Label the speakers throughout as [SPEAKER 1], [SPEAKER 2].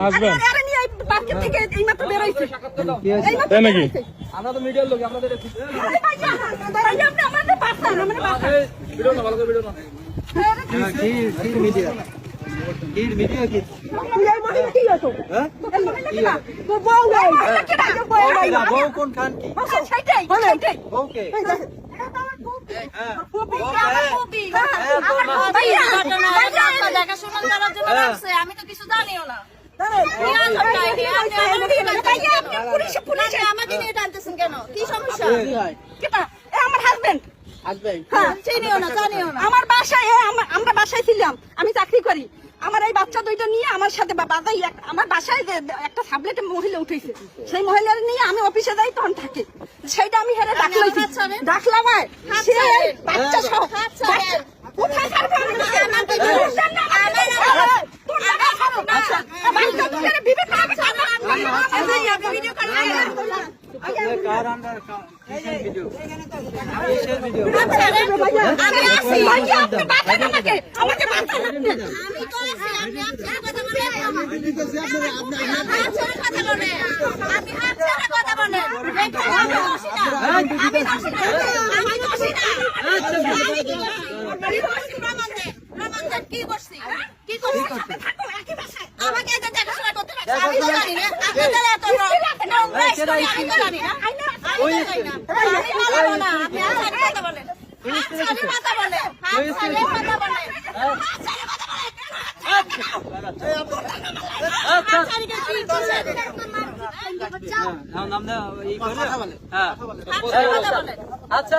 [SPEAKER 1] আসবেন?
[SPEAKER 2] দেখাশোনা করার জন্য আমি তো কিছু জানিও না। আমার
[SPEAKER 3] বাসায় আমরা বাসায় ছিলাম আমি চাকরি করি আমার এই বাচ্চা দুইটা নিয়ে আমার সাথে আমার বাসায় একটা সাবলেটে মহিলা উঠেছে সেই মহিলার নিয়ে আমি অফিসে যাই তখন থাকে সেইটা আমি হেরে
[SPEAKER 2] ছাড়েন।
[SPEAKER 3] ডাকলাম। বাচ্চা। বাচ্চা- কোথায় আমি? আচ্ছা,
[SPEAKER 2] কি করছি? কি করছি? আমাকে এত দেখাশোনা করতে আমি তো জানি না। আপনাদের এত নোংরা আমি জানি না। আমি জানি না। আমি বলব না। আপনি কথা বলেন।
[SPEAKER 4] হ্যাঁ
[SPEAKER 2] কথা বলেন।
[SPEAKER 4] আচ্ছা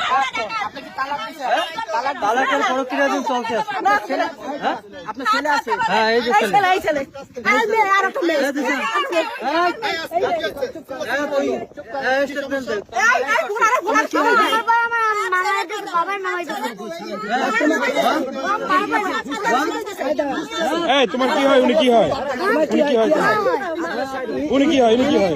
[SPEAKER 4] তালাকের প্রক্রিয়া দিন চলছে হ্যাঁ আপনার ছেলে আছে হ্যাঁ এই যে
[SPEAKER 3] ছেলে এই ছেলে আর একটা মেয়ে
[SPEAKER 4] এই স্টেটমেন্ট দেন
[SPEAKER 3] এই এই ঘোড়ারে ঘোড়ার কি
[SPEAKER 1] তোমার কি হয়? উনি কি হয়? উনি কি হয়? তোমার? উনি কি হয় উনি কি হয়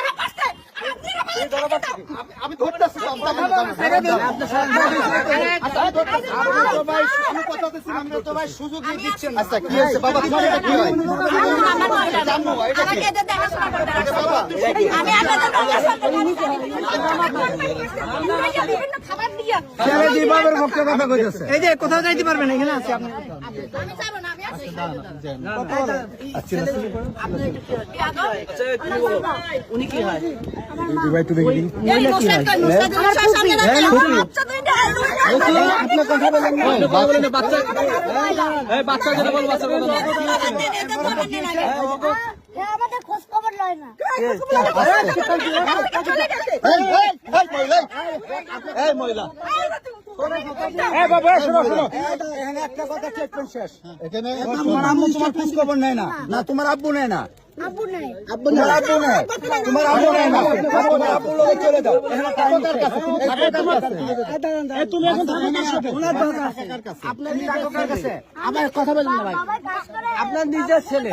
[SPEAKER 5] আমি ধরতেছি সুযোগ দিচ্ছেন আচ্ছা কি হয়েছে বাবা কি হয়
[SPEAKER 4] এই যে কোথাও যাইতে পারবেন এখানে আছে আপনি উনি কি হয়।
[SPEAKER 3] বাচ্চা
[SPEAKER 4] কথা বল বাচ্চা।
[SPEAKER 6] আমাদের খোঁজ খবর লয় না
[SPEAKER 5] মহিলা এই মহিলা
[SPEAKER 1] এই বাবা শোনো শোনো
[SPEAKER 5] এখানে একটা কথা স্টেটমেন্ট শেষ এখানে তোমার আব্বু নেয় না
[SPEAKER 4] আপনার নিজের ছেলে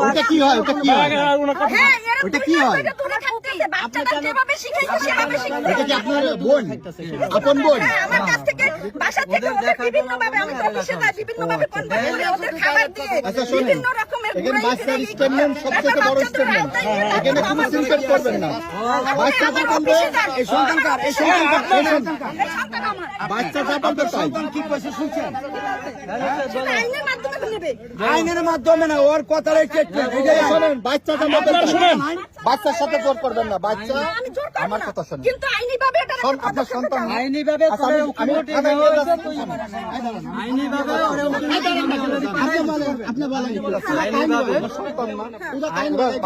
[SPEAKER 5] ওটা কি হয় ওটা কি হয়
[SPEAKER 3] হ্যাঁ
[SPEAKER 5] ওটা কি হয় এটা কি আপনার বোন? আপন বোন?
[SPEAKER 3] হ্যাঁ, আমার কাছ থেকে বাসা থেকে ওদের বিভিন্ন ভাবে আমি অফিসে যাই বিভিন্ন ভাবে ফোন করে ওদের খাবার দিয়ে
[SPEAKER 5] আচ্ছা শোনেন। এখানে বাচ্চার স্টেটমেন্ট সবথেকে বড় স্টেটমেন্ট এখানে কোনো সিনকেট করবেন না। বাচ্চাটা বলবে এই সন্তানকার এই সন্তানকার এই সন্তানকার
[SPEAKER 3] এই সন্তান আমার।
[SPEAKER 5] বাচ্চাটা বলবে তাই কি কইছে শুনছেন?
[SPEAKER 3] আইনের মাধ্যমে নেবে।
[SPEAKER 5] আইনের মাধ্যমে না ওর স্টেটমেন্ট শোনেন বলবে বাচ্চার সাথে জোর করবেন না বাচ্চা
[SPEAKER 3] আমি জোর করব
[SPEAKER 5] আমার কথা শোনেন।
[SPEAKER 3] কিন্তু আইনি ভাবে এটা
[SPEAKER 5] আপনার সন্তান
[SPEAKER 1] আইনি ভাবে
[SPEAKER 5] আচ্ছা, যাচ্ছি।
[SPEAKER 1] আইনি ভাবে ওরে
[SPEAKER 5] আপনি বলেন। সন্তান না।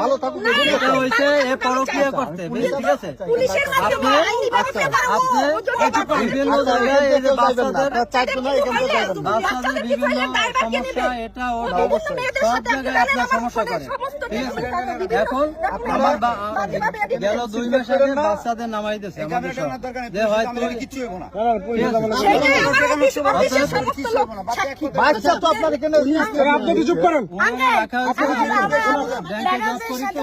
[SPEAKER 5] ভালো থাকুক
[SPEAKER 1] এটা হইছে এ পরক্রিয়া করতে ঠিক আছে?
[SPEAKER 3] পুলিশের মাধ্যমে আইনি করব।
[SPEAKER 1] আপনি
[SPEAKER 3] ও
[SPEAKER 1] বিভিন্ন
[SPEAKER 5] আচ্ছা,
[SPEAKER 1] জায়গায় এই যে। বাচ্চাদের
[SPEAKER 5] আপনার না, এখান থেকে যাইবেন না।
[SPEAKER 1] বাচ্চাদের বিভিন্ন সমস্যা এটা অবশ্যই। সব জায়গায় আপনার সমস্যা করে ঠিক আছে। এখন আমার গেল দুই মাস আগে বাচ্চাদের নামাই দিয়েছে আমাদের। যে হয়তো
[SPEAKER 5] বাচ্চা তো আপনার এখানে
[SPEAKER 7] আপনি কি করেন।
[SPEAKER 1] ব্যাংকে জব করি তো।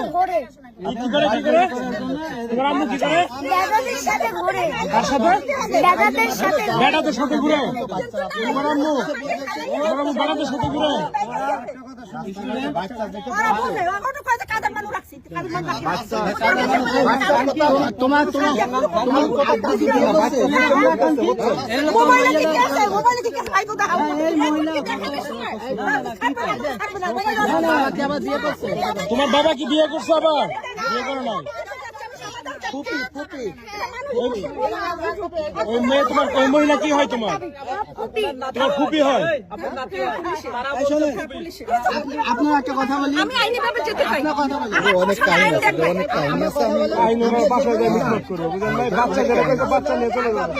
[SPEAKER 7] কি করে কি করে তোমার আম্মু কি করে
[SPEAKER 8] দাদাদের সাথে ঘোরে
[SPEAKER 7] কার সাথে
[SPEAKER 8] দাদাদের সাথে ঘোরে।
[SPEAKER 7] সাথে ঘুরে তোমার আম্মু তোমার আম্মু বেটাদের সাথে ঘুরে
[SPEAKER 5] তোমার তোমার তোমার কথা বুঝি না, বাচ্চা
[SPEAKER 7] তোমার বাবা কি বিয়ে করছে আবার বিয়ে করে নাই।
[SPEAKER 5] ফুপি ফুপি।
[SPEAKER 7] ওই মেয়ে তোমার ওই মহিলা কি হয় তোমার? তোমার ফুপি হয়?
[SPEAKER 5] আপনার একটা কথা বলি।
[SPEAKER 3] আমি আইনি ভাবে
[SPEAKER 5] অনেক টাইম আছে অনেক টাইম আছে আমি
[SPEAKER 7] আইন বাসায় যায় মিটমাট করে বুঝলেন ভাই? বাচ্চা গেলে কিন্তু বাচ্চা নিয়ে চলে যাবে।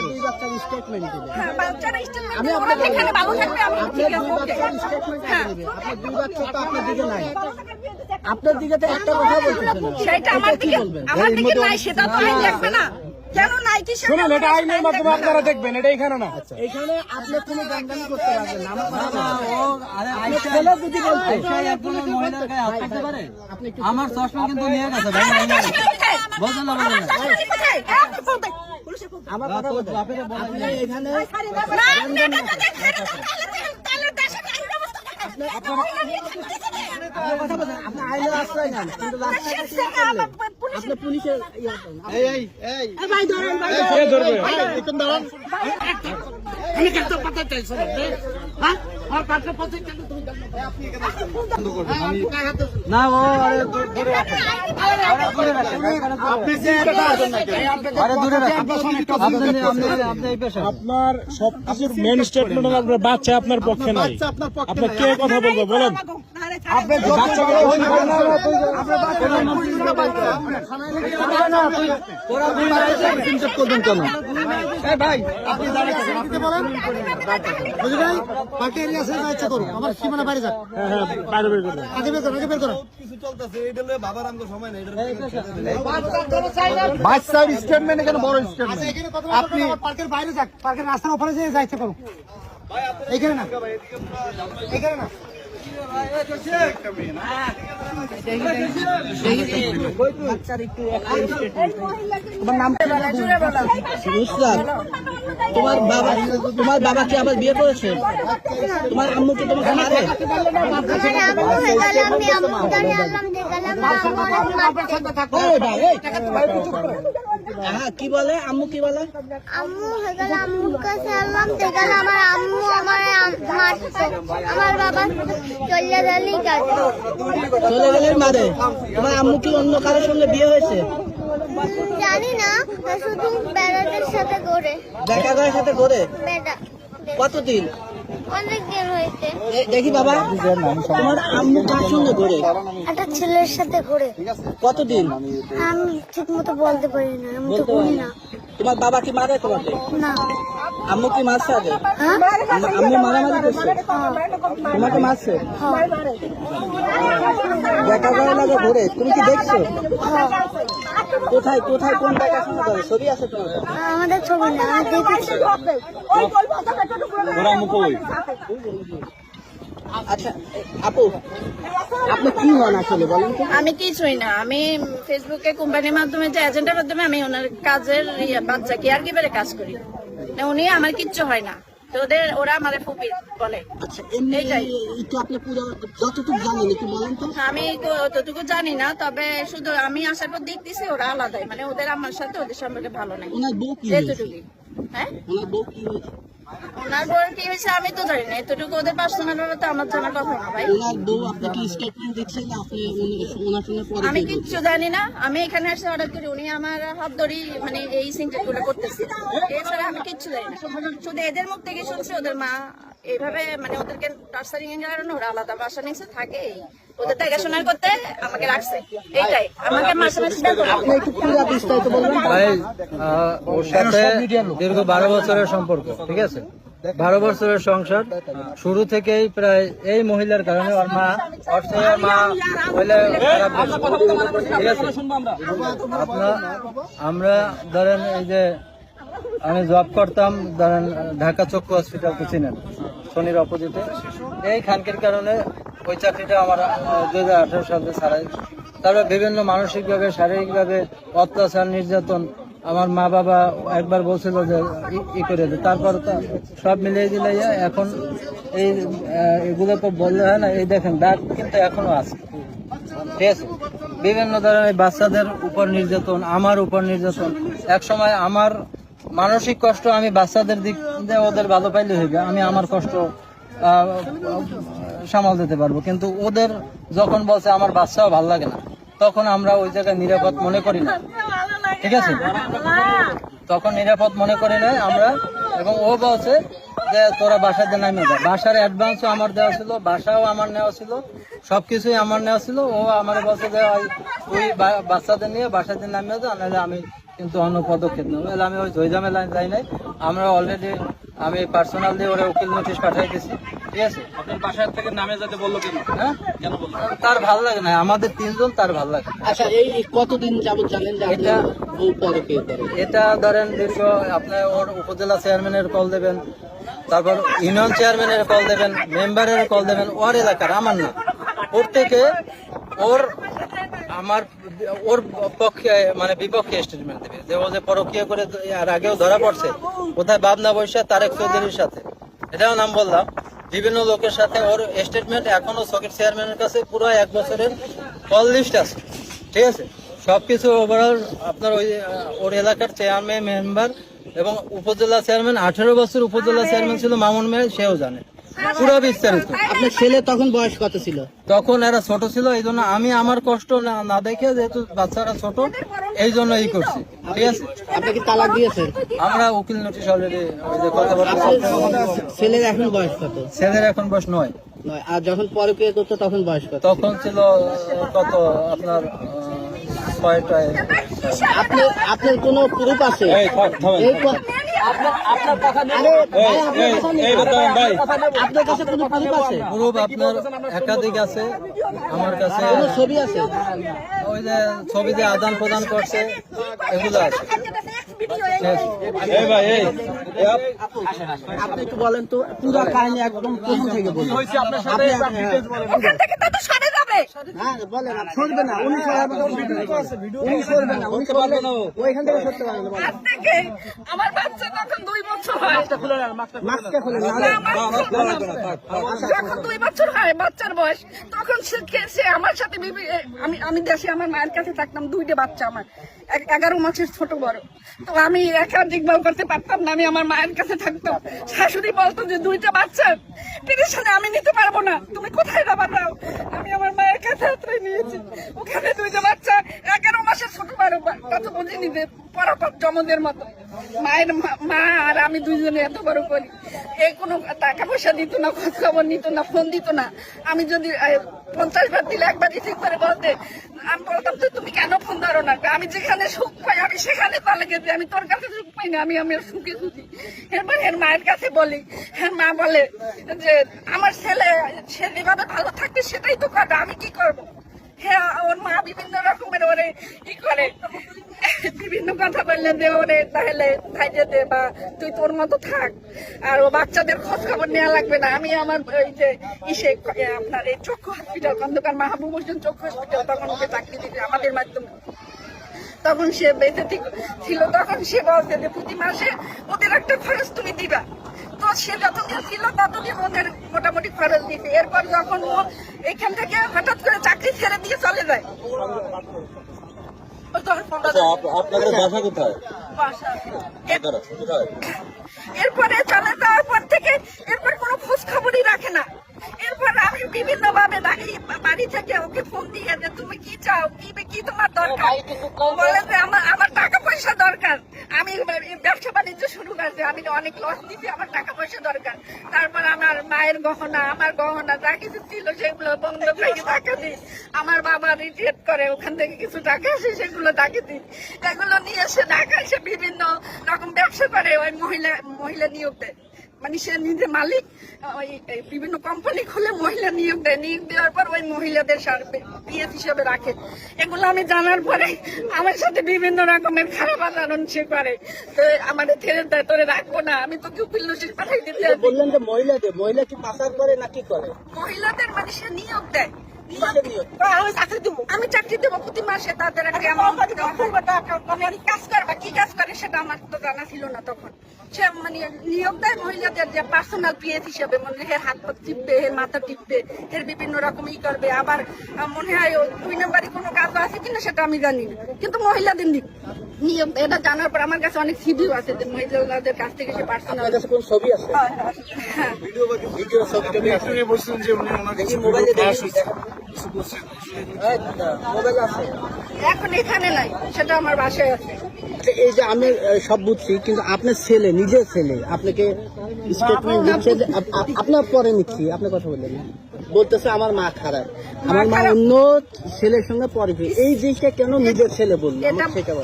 [SPEAKER 3] হ্যাঁ, বাচ্চারা statement দিবে, ওরা যেখানে ভালো থাকবে আমি ঠিক আছে ওকে হ্যাঁ।
[SPEAKER 1] আপনার দুই বাচ্চা তো আপনার দিকে নাই। আপনার দিকে তো একটা কথা বলতেছে
[SPEAKER 3] সেটা আমার দিকে আমার দিকে নাই সেটা তো আইন দেখবে না কেন নাই কি
[SPEAKER 7] শুনুন এটা আইনের মাধ্যমে আপনারা দেখবেন এটা এখানে না
[SPEAKER 1] এখানে আপনি কোনো গানগানি করতে পারবেন না আমার কথা ও আরে আইসা যদি বলতে একজন মহিলার গায়ে হাত দিতে পারে আমার চশমা কিন্তু নিয়ে গেছে ভাই বলছেন না বলছেন না
[SPEAKER 3] হ্যাঁ।
[SPEAKER 1] আমার কথা বলতে আপনি বলেন এখানে
[SPEAKER 3] না, আপনি এটা তো দেখছেন না, তাহলে- তাহলে দেশের আইন ব্যবস্থা কোথায়?
[SPEAKER 1] কথা বলেন আপনি আইনে আশ্রয় নেন কিন্তু না ও আরে দূরে রাখেন।
[SPEAKER 7] আপনার সবকিছুর মেন স্টেটমেন্ট আপনার বাচ্চা আপনার পক্ষে নাই।
[SPEAKER 5] আপনার
[SPEAKER 7] আপনি কে কথা বলব বলেন।
[SPEAKER 5] আপনি আমার সীমানা বাইরে যাক
[SPEAKER 7] হ্যাঁ হ্যাঁ বাইরে বের করবেন
[SPEAKER 5] আগে বের করুন আগে বের করুন বাচ্চার স্টেটমেন্ট এখানে বড় স্টেটমেন্ট আপনি পার্কের বাইরে যাক পার্কের রাস্তার ওপরে যে যাইতে করুন এখানে না। এখানে না।
[SPEAKER 1] তোমার বাবা তোমার বাবা কি আবার বিয়ে করেছে তোমার আম্মু কি তোমাকে মারে
[SPEAKER 8] আম্মু হয়ে আম্মু
[SPEAKER 1] কি বলে? আম্মু কি বলে?
[SPEAKER 8] আম্মু হয়ে আম্মুর কাছে দিয়ে আমার আম্মু আমার মারছে আমার বাবা চলে গেলেই কাজে।
[SPEAKER 1] চলে গেলেন মারে? তোমার আম্মু কি অন্য কারোর সঙ্গে বিয়ে হয়েছে?
[SPEAKER 8] জানি না শুধু বেড়াদের সাথে
[SPEAKER 1] যায় সাথে করে
[SPEAKER 8] বেড়া
[SPEAKER 1] কতদিন? দেখি বাবা। তোমার আম্মু কার সঙ্গে ঘোরে?
[SPEAKER 8] একটা ছেলের সাথে ঘোরে।
[SPEAKER 1] কতদিন?
[SPEAKER 8] আমি ঠিক মতো বলতে পারি না আমি তো বলি না।
[SPEAKER 1] তোমার বাবা কি মারে তোমাকে
[SPEAKER 8] না।
[SPEAKER 1] আম্মু কি মারছে আগে?
[SPEAKER 8] হ্যাঁ
[SPEAKER 1] আম্মু মারামারি করছে? তোমাকে মারছে? দেখা যায় লাগে ঘুরে তুমি কি দেখছ? কোথায় কোথায় কোন সঙ্গে করে ছবি আছে তোমার
[SPEAKER 8] আমাদের ছবি না দেখেছি।
[SPEAKER 7] ওরা মুখ
[SPEAKER 1] আচ্ছা আপু আপনি কি হন আসলে বলেন তো।
[SPEAKER 2] আমি কিছুই না আমি ফেসবুকে কোম্পানির মাধ্যমে যে এজেন্টের মাধ্যমে আমি ওনার কাজের বাচ্চা কেয়ার গিভারে কাজ করি। না, উনি আমার কিচ্ছু হয় না। ওরা আমার ফুপি বলে।
[SPEAKER 1] আচ্ছা এমনি আপনি পুরো যতটুকু জানেন একটু বলেন তো।
[SPEAKER 2] আমি তো অতটুকু জানি না তবে শুধু আমি আসার পর দেখতেছি ওরা আলাদাই। মানে ওদের আমার সাথে ওদের সম্পর্কে ভালো নাই।
[SPEAKER 1] ওনার বউ কি?
[SPEAKER 2] এতটুকুই। হ্যাঁ?
[SPEAKER 1] ওনার বউ কি? হয়েছে
[SPEAKER 2] ওনার বউয়ের কি হয়েছে আমি তো জানি না। এতটুকু ওদের পার্সোনাল ব্যাপার তো আমার জানার কথা না ভাই।
[SPEAKER 4] ওনার বউ আপনাকে স্টেটমেন্ট দিচ্ছে আপনি ওনার সঙ্গে পরে
[SPEAKER 2] আমি কিচ্ছু জানি না। আমি এখানে এসে অর্ডার করি। উনি আমার হাত ধরি মানে এই সিনটেকগুলো করতেছে। এছাড়া আমি কিচ্ছু জানি না। শুধু এদের মুখ থেকে শুনছি ওদের মা এইভাবে মানে ওদেরকে টার্সারিং এর কারণে ওরা আলাদা বাসা নিচে থাকে ওদের দেখাশোনা করতে আমাকে রাখছে। এইটাই আমাকে মাসে মাসে
[SPEAKER 4] আপনি একটু পুরো বিস্তারিত বলবেন।
[SPEAKER 1] ভাই আহ, ওর সাথে দীর্ঘ বারো বছরের সম্পর্ক ঠিক আছে? বারো বছরের সংসার। শুরু থেকেই প্রায় এই মহিলার কারণে ওর মা ওর মা। ঠিক আছে? আমরা ধরেন এই যে আমি জব করতাম ঢাকা চক্ষু হসপিটাল তো চিনেন, শনির অপোজিটে। এই খানকের কারণে ওই চাকরিটা আমার দুই হাজার আঠারো সালে ছাড়াই। তারপর বিভিন্ন মানসিকভাবে, শারীরিকভাবে অত্যাচার, নির্যাতন, আমার মা বাবা একবার বলছিল যে, ই- করে দে। তারপর সব মিলিয়ে দিলে এখন এই এগুলো তো বললে হয় না, এই দেখেন, দাগ কিন্তু এখনও আছে। ঠিক আছে? বিভিন্ন ধরনের বাচ্চাদের উপর নির্যাতন, আমার উপর নির্যাতন। এক সময় আমার মানসিক কষ্ট আমি বাচ্চাদের দিক দিয়ে ওদের ভালো পাইলে হইবে আমি আমার কষ্ট সামাল দিতে পারব। কিন্তু ওদের যখন বলছে আমার বাচ্চাও ভালো লাগে না, তখন আমরা ওই জায়গায় নিরাপদ মনে করি না। ঠিক আছে? তখন নিরাপদ মনে করি না আমরা, এবং ও বলছে যে তোরা বাসাতে নামিয়ে যা বাসার অ্যাডভান্সও আমার দেওয়া ছিল, বাসাও আমার নেওয়া ছিল সব কিছুই আমার নেওয়া ছিল। ও আমার বলছে যে, ওই বাচ্চাদের নিয়ে বাসাতে নামিয়ে যা নাহলে আমি কিন্তু অন্য পদক্ষেপ নেব তাহলে আমি ওই ঝইঝামেলায় যাই নাই। আমরা অলরেডি আমি পার্সোনাল দিয়ে ওরা উকিল নোটিশ পাঠিয়ে দিয়েছি ঠিক আছে?
[SPEAKER 9] আপনার বাসার থেকে নামে যাতে বলল কেন?
[SPEAKER 1] হ্যাঁ? তার ভালো লাগে না। আমাদের তিনজন তার ভালো লাগে।
[SPEAKER 4] আচ্ছা এই কতদিন যাবত জানেন যে আপনার করে
[SPEAKER 1] এটা ধরেন দীর্ঘ আপনি ওর উপজেলা চেয়ারম্যানের কল দেবেন তারপর ইউনিয়ন চেয়ারম্যানের কল দেবেন মেম্বারের কল দেবেন ওর এলাকার আমার না। ওর থেকে ওর আমার ওর পক্ষে মানে বিপক্ষে স্টেটমেন্ট দেবে। যে ও যে পরকীয় করে আর আগেও ধরা পড়ছে কোথায় বাবনা বৈশা তারেক চৌধুরীর সাথে? এটাও নাম বললাম। বিভিন্ন লোকের সাথে ওর স্টেটমেন্ট এখনও সকেট চেয়ারম্যানের কাছে পুরো এক বছরের কল লিস্ট আছে। ঠিক আছে? সবকিছু ওভারঅল আপনার ওই ওর এলাকার চেয়ারম্যান মেম্বার এবং উপজেলা চেয়ারম্যান আঠেরো বছর উপজেলা চেয়ারম্যান ছিল মামুন মেয়ে সেও জানে। পুরো বিস্তারিত
[SPEAKER 4] আপনার ছেলে তখন বয়স কত ছিল?
[SPEAKER 1] তখন এরা ছোট ছিল এই জন্য আমি আমার কষ্ট না দেখে যেহেতু বাচ্চারা ছোট এই জন্য এই করছি। ঠিক আছে?
[SPEAKER 4] আপনি কি তালাক দিয়েছেন?
[SPEAKER 1] আমরা উকিল নোটিশ অলরেডি
[SPEAKER 4] ছেলের এখন বয়স কত?
[SPEAKER 1] ছেলের এখন বয়স নয়।
[SPEAKER 4] নয়। আর যখন পরে কে করতো তখন বয়স কত?
[SPEAKER 1] তখন ছিল কত? আপনার ছয়টায়
[SPEAKER 4] আপনি আপনার কোনো প্রুফ আছে? আপনার কাছে কোনো প্রুফ আছে?
[SPEAKER 1] আপনার একাধিক আছে। আমার কাছে
[SPEAKER 4] কোনো ছবি আছে?
[SPEAKER 1] ওই যে ছবি যে আদান প্রদান করছে এগুলো আছে।
[SPEAKER 4] আপনি একটু বলেন তো পুরো কাহিনী একদম প্রথম থেকে বলুন।
[SPEAKER 9] আপনার
[SPEAKER 4] হ্যাঁ,
[SPEAKER 3] ওখান থেকে তো সরে যাবে
[SPEAKER 4] হ্যাঁ বলেন সরবে না উনি সরবে না উনি সরবে না উনি সরবে না ওইখান থেকে সরতে পারবে না
[SPEAKER 3] আজ থেকে আমার বাচ্চা তখন দুই বছর হয়
[SPEAKER 4] মাস্কটা খুলে না
[SPEAKER 3] না, আমার যখন দুই বছর হয় বাচ্চার বয়স তখন সে সে আমার সাথে আমি আমি দেশে আমার মায়ের কাছে থাকতাম দুইটা বাচ্চা আমার। এগারো মাসের ছোট বড়। তো আমি একা দেখভাল করতে পারতাম না, আমি আমার মায়ের কাছে থাকতাম। শাশুড়ি বলতো যে, দুইটা বাচ্চা, টেনশনে আমি নিতে পারব না, তুমি কোথায় যাবা দাও আমি আমার মায়ের কাছে আশ্রয় নিয়েছি। ওখানে দুইটা বাচ্চা, এগারো মাসের ছোট বড় কত বুঝিনি যে, পরাপর জমদের মতো। মায়ের মা আর আমি দুইজনে এত বড় করি। এই কোনো টাকা পয়সা দিত না খোঁজ খবর নিত না, ফোন দিত না। আমি যদি পঞ্চাশ বার দিলে একবার রিসিভ করে বলতে, আমি বলতাম, তো তুমি কেন ফোন ধরো না? আমি যেখানে সুখ পাই, আমি সেখানে তাহলে গেছি। আমি তোর কাছে সুখ পাই না, আমি আমার সুখে খুঁজি এরপর এর মায়ের কাছে বলি হ্যাঁ মা বলে যে, আমার ছেলে, সে যেভাবে ভালো থাকবে, সেটাই তো কথা আমি কি করব? হ্যাঁ ওর মা বিভিন্ন রকমের ওরে কি করে। বিভিন্ন কথা বললে দে ওরে, তাহলে দে বা তুই তোর মতো থাক। আর ও বাচ্চাদের খোঁজ খবর নেওয়া লাগবে না। আমি আমার ওই যে ইসে আপনার এই চক্ষু হসপিটাল খন্দকার মাহবুব হোসেন চক্ষু হসপিটাল তখন ওকে চাকরি আমাদের মাধ্যমে। তখন সে বেঁচে ছিল তখন সে বলছে যে প্রতি মাসে ওদের একটা খরচ তুমি দিবা। তো সে যতদিন ছিল ততদিন ওদের মোটামুটি খরচ দিতে এরপর যখন ও এখান থেকে হঠাৎ করে চাকরি ছেড়ে দিয়ে চলে যায়।
[SPEAKER 7] আচ্ছা
[SPEAKER 3] এরপরে চলে যাওয়ার পর থেকে এরপর কোনো খোঁজ খবরই রাখে না। এরপর আমি বিভিন্ন ভাবে বাড়ি থেকে ওকে ফোন দিয়ে যে তুমি কি চাও কি কি তোমার দরকার? বলে যে আমার আমার টাকা পয়সা দরকার। আমি ব্যবসা বাণিজ্য শুরু করছি আমি অনেক লস দিচ্ছি আমার টাকা পয়সা দরকার। তারপর আমার মায়ের গহনা আমার গহনা যা কিছু ছিল সেগুলো বন্ধ থেকে টাকা দিই। আমার বাবা রিটেট করে ওখান থেকে কিছু টাকা আসে সেগুলো টাকা দিই। এগুলো নিয়ে এসে ঢাকা এসে বিভিন্ন রকম ব্যবসা করে ওই মহিলা মহিলা নিয়োগ দেয়। মানে সে নিজে মালিক ওই বিভিন্ন কোম্পানি খুলে মহিলা নিয়োগ দেয়। নিয়োগ দেওয়ার পর ওই মহিলাদের পিএফ হিসেবে রাখে। এগুলো আমি জানার পরে আমার সাথে বিভিন্ন রকমের খারাপ আচরণ সে করে। তো আমাদের ছেড়ে দেয় তোরে রাখব না আমি তোকে উকিল নোটিশ পাঠাই দিতে
[SPEAKER 4] বললেন যে মহিলাদের মহিলা কি পাচার করে না কি করে?
[SPEAKER 3] মহিলাদের মানে সে নিয়োগ দেয়? আমি চাকরি দেবো আমি চাকরি দেবো প্রতি মাসে তাদের হয়। কাজ করবা কি কাজ করে সেটা আমার তো জানা ছিল না তখন। সে মানে নিয়োগ দেয় মহিলাদের যে পার্সোনাল পিএস হিসেবে মানে হের হাত পা টিপবে হের মাথা টিপবে হের বিভিন্ন রকম ই করবে। আবার মনে হয় দুই নম্বরই কোনো কাজ আছে কিনা সেটা আমি জানি না। কিন্তু মহিলাদের নিয়োগ এটা জানার পর আমার কাছে অনেক সিভিও আছে যে মহিলাদের কাছ থেকে সে পার্সোনাল
[SPEAKER 4] আপনার কাছে কোন ছবি আছে?
[SPEAKER 3] হ্যাঁ
[SPEAKER 4] ভিডিও মোবাইল
[SPEAKER 3] এখন এখানে নাই সেটা আমার বাসায় আছে।
[SPEAKER 4] আচ্ছা, এই যে আমি সব বুঝছি কিন্তু আপনার ছেলে নিজের ছেলে আপনাকে স্টেটমেন্ট দিচ্ছে যে আপ- আপ- আপনার পরে নিচ্ছি আপনার কথা বললেন বলতেছে আমার মা খারাপ। আমার মা অন্য ছেলের সঙ্গে পরে বিয়ে। এই জিনিসটা কেন নিজের ছেলে বলল?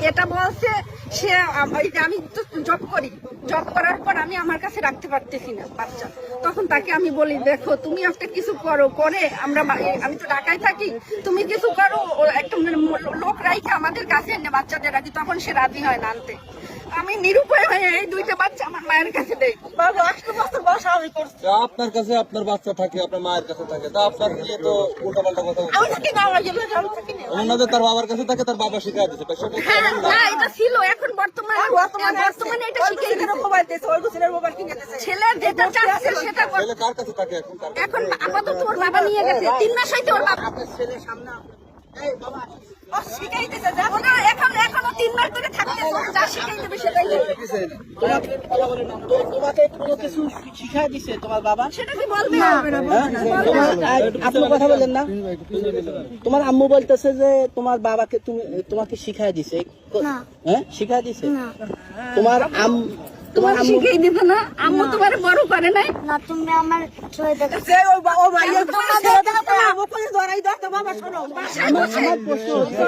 [SPEAKER 3] এটা বলছে সে আম- তো জব করি। জব করার পর আমি আমার কাছে রাখতে পারতেছি না বাচ্চা। তখন তাকে আমি বলি দেখো তুমি একটা কিছু করো করে আমরা আমি তো ঢাকায় থাকি, তুমি কিছু করো একটা লোক রাইখে আমাদের কাছে এনে বাচ্চাদের রাখি? তখন সে রাজি হয় না আনতে। আমি নিরুপায় হয়ে এই দুইটা বাচ্চা আমার মায়ের কাছে দেই। বাবা আটটা বছর বয়স আমি করছি।
[SPEAKER 7] আপনার কাছে আপনার বাচ্চা থাকে আপনার মায়ের কাছে থাকে। তা আপনার নিয়ে তো উল্টা পাল্টা কথা
[SPEAKER 3] আমি থাকি না জন্য আমি থাকি
[SPEAKER 7] ওনাদের তার বাবার কাছে থাকে তার বাবা শিখাই দিচ্ছে
[SPEAKER 3] হ্যাঁ,
[SPEAKER 7] এমন না?
[SPEAKER 3] না এটা ছিল এখন বর্তমানে বর্তমানে এটা শিখে ছেলের যেটা চাচ্ছে সেটা
[SPEAKER 7] ছেলে কার কাছে থাকে এখন?
[SPEAKER 3] এখন আপাতত ওর বাবা নিয়ে গেছে। তিন মাস হইতে ওর বাবা
[SPEAKER 4] ছেলের সামনে এই বাবা
[SPEAKER 3] শিখাইতেছে যা ওরা এখন এখনও তিন মাস ধরে থাকতেছে যা শিখাই সেটাই
[SPEAKER 4] তোমাকে কোনো কিছু শিখাই দিছে তোমার বাবা
[SPEAKER 3] সেটা কি বলবে
[SPEAKER 4] আপনি কথা বলেন না তোমার আম্মু বলতেছে যে তোমার বাবাকে তুমি তোমাকে শিখাই দিছে। হ্যাঁ? শিখাই দিছে? তোমার আম
[SPEAKER 3] তোমার
[SPEAKER 4] তোমার
[SPEAKER 3] শিখাই দিবে না? আম্মু তোমার বড় করে নাই।
[SPEAKER 8] না তুমি আমার ছেলে দেখো
[SPEAKER 3] বাসায় বসে।
[SPEAKER 4] আমার প্রশ্ন হচ্ছে,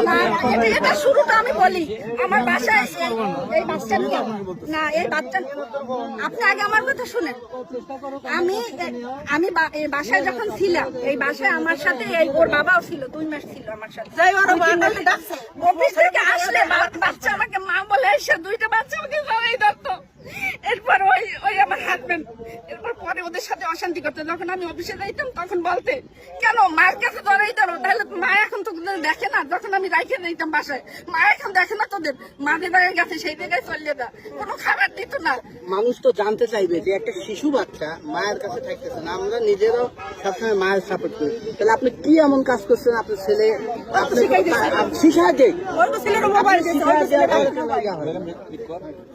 [SPEAKER 3] না, এটা- এটা শুরুটা আমি বলি। আমার বাসায় এই- এই বাচ্চা নিয়ে না এই বাচ্চা আপনি আগে আমার কথা শুনেন। আমি আমি বা- এই বাসায় যখন ছিলাম এই বাসায় আমার সাথে এই ওর বাবাও ছিল দুই মাস ছিল আমার সাথে। অফিস থেকে আসলে বা- বাচ্চা আমাকে মা বলে এসে দুইটা বাচ্চা আমাকে সবাই ধরতো। এরপর ওই ওই আমার হাজবেন্ড এরপর পরে ওদের সাথে অশান্তি করতো। যখন আমি অফিসে যাইতাম তখন বলতে কেন মায়ের কাছে ধরেই ধরো তাহলে মা এখন তো দেখে না। যখন আমি রাইখে দিতাম বাসায় মা এখন দেখে না তোদের। মা যে জায়গায় গেছে সেই জায়গায় চলে যা। কোনো খাবার দিত না।
[SPEAKER 4] মানুষ তো জানতে চাইবে যে একটা শিশু বাচ্চা মায়ের কাছে থাকতেছে না। আমরা নিজেরও সবসময় মায়ের সাপোর্ট করি। তাহলে আপনি কি এমন কাজ করছেন? আপনার ছেলে আপনি শিখাই দেয়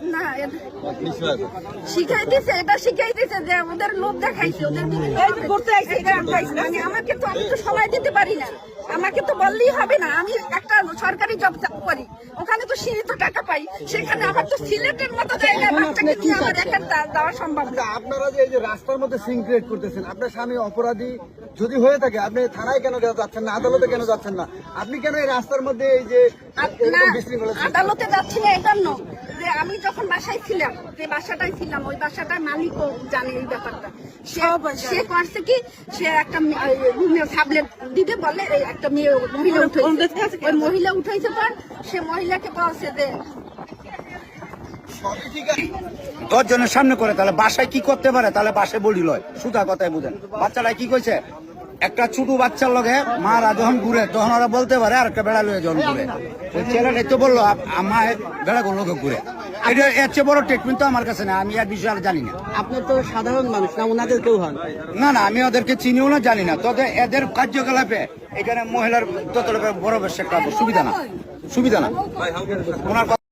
[SPEAKER 3] না এটা- শিখাই দিছে এটা শিখাই দিছে যে ওদের লোভ দেখাইছে ওদের করতে মানে আমাকে তো আমি তো সময় দিতে পারি না। আমাকে তো বললেই হবে না আমি একটা সরকারি জব করি ওখানে তো সীমিত টাকা পাই সেখানে আমার তো সিলেটের মতো জায়গায় বাচ্চাকে নিয়ে আমার একা দেওয়া সম্ভব না।
[SPEAKER 5] আপনারা যে এই যে রাস্তার মধ্যে সিন ক্রিয়েট করতেছেন আপনার স্বামী অপরাধী যদি হয়ে থাকে আপনি থানায় কেন যাচ্ছেন না আদালতে কেন যাচ্ছেন না? আপনি কেন এই রাস্তার মধ্যে এই যে
[SPEAKER 3] আদালতে যাচ্ছি না এই জন্য। যে আমি যখন বাসায় ছিলাম যে বাসাটায় ছিলাম ওই বাসাটার মালিকও জানে এই ব্যাপারটা। সে সে করছে কি সে একটা রুমে সাবলেট দিতে বলে একটা মেয়ে মহিলা উঠাইছে ওই মহিলা উঠাইছে পর সে মহিলাকে বলছে যে
[SPEAKER 6] দশ জনের সামনে করে তাহলে বাসায় কি করতে পারে? তাহলে বাসায় বলি লয়। সুতা কথাই বুঝেন। বাচ্চারা কি কইছে? একটা ছোট বাচ্চার লগে মারা যখন ঘুরে তখন ওরা বলতে পারে আর একটা বেড়া লয়ে যখন ঘুরে। তো ছেলেটাই তো বলল আপ- আমার বেড়া লোকে ঘুরে? এটা এর চেয়ে বড় ট্রিটমেন্ট তো আমার কাছে না আমি আর বিষয়ে আর জানি না।
[SPEAKER 4] আপনি তো সাধারণ মানুষ না ওনাদের কেউ হন?
[SPEAKER 6] না না আমি ওদেরকে চিনিও না জানি না। তবে এদের কার্যকলাপে এখানে মহিলার ততটা বড় বেশ একটা সুবিধা না সুবিধা না। ওনার